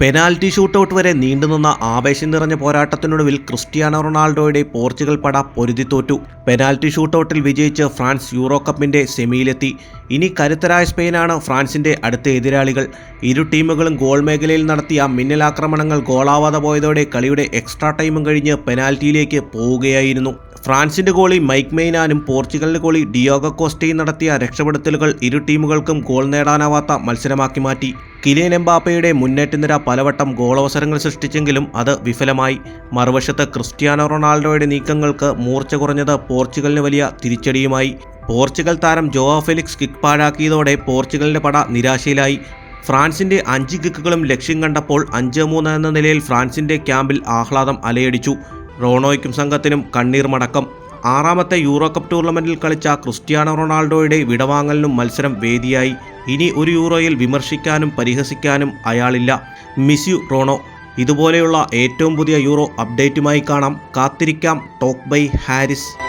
Penalty shootout വരെ നീണ്ടുനിന്ന ആവേശം നിറഞ്ഞ പോരാട്ടത്തിനൊടുവിൽ ക്രിസ്ത്യാനോ റൊണാൾഡോയുടെ പോർച്ചുഗൽ പട പൊരുതി തോറ്റു. പെനാൽറ്റി ഷൂട്ടൗട്ടിൽ വിജയിച്ച് ഫ്രാൻസ് യൂറോ കപ്പിന്റെ സെമിയിലെത്തി. ഇനി കരുത്തരായ സ്പെയിനാണ് ഫ്രാൻസിന്റെ അടുത്ത എതിരാളികൾ. ഇരു ടീമുകളും ഗോൾ മേഖലയിൽ നടത്തിയ മിന്നലാക്രമണങ്ങൾ ഗോളാവാതെ പോയതോടെ കളിയുടെ എക്സ്ട്രാ ടൈമും കഴിഞ്ഞ് പെനാൽറ്റിയിലേക്ക് പോവുകയായിരുന്നു. ഫ്രാൻസിന്റെ ഗോളി മൈക്ക് മെയ്നാനും പോർച്ചുഗലിന്റെ ഗോളി ഡിയോഗ കോസ്റ്റയും നടത്തിയ രക്ഷപ്പെടുത്തലുകൾ ഇരു ടീമുകൾക്കും ഗോൾ നേടാനാവാത്ത മത്സരമാക്കി മാറ്റി. കിലിയൻ എംബാപ്പയുടെ മുന്നേറ്റനിര പലവട്ടം ഗോളവസരങ്ങൾ സൃഷ്ടിച്ചെങ്കിലും അത് വിഫലമായി. മറുവശത്ത് ക്രിസ്ത്യാനോ റൊണാൾഡോയുടെ നീക്കങ്ങൾക്ക് മൂർച്ച കുറഞ്ഞത് പോർച്ചുഗലിന് വലിയ തിരിച്ചടിയുമായി. പോർച്ചുഗൽ താരം ജോവാ ഫെലിക്സ് കിക്ക് പാഴാക്കിയതോടെ പോർച്ചുഗലിന്റെ പട നിരാശയിലായി. ഫ്രാൻസിന്റെ അഞ്ച് കിക്കുകളും ലക്ഷ്യം കണ്ടപ്പോൾ അഞ്ച് മൂന്ന് എന്ന നിലയിൽ ഫ്രാൻസിന്റെ ക്യാമ്പിൽ ആഹ്ലാദം അലയടിച്ചു. റോണോയ്ക്കും സംഘത്തിനും കണ്ണീർ മടക്കം. ആറാമത്തെ യൂറോ കപ്പ് ടൂർണമെന്റിൽ കളിച്ച ക്രിസ്ത്യാനോ റൊണാൾഡോയുടെ വിടവാങ്ങലിനും മത്സരം വേദിയായി. ഇനി ഒരു യൂറോയിൽ വിമർശിക്കാനും പരിഹസിക്കാനും അയാളില്ല. Miss you Rono. ഇതുപോലെയുള്ള ഏറ്റവും പുതിയ യൂറോ അപ്ഡേറ്റുമായി കാണാം. കാത്തിരിക്കാം. Talk by Haris.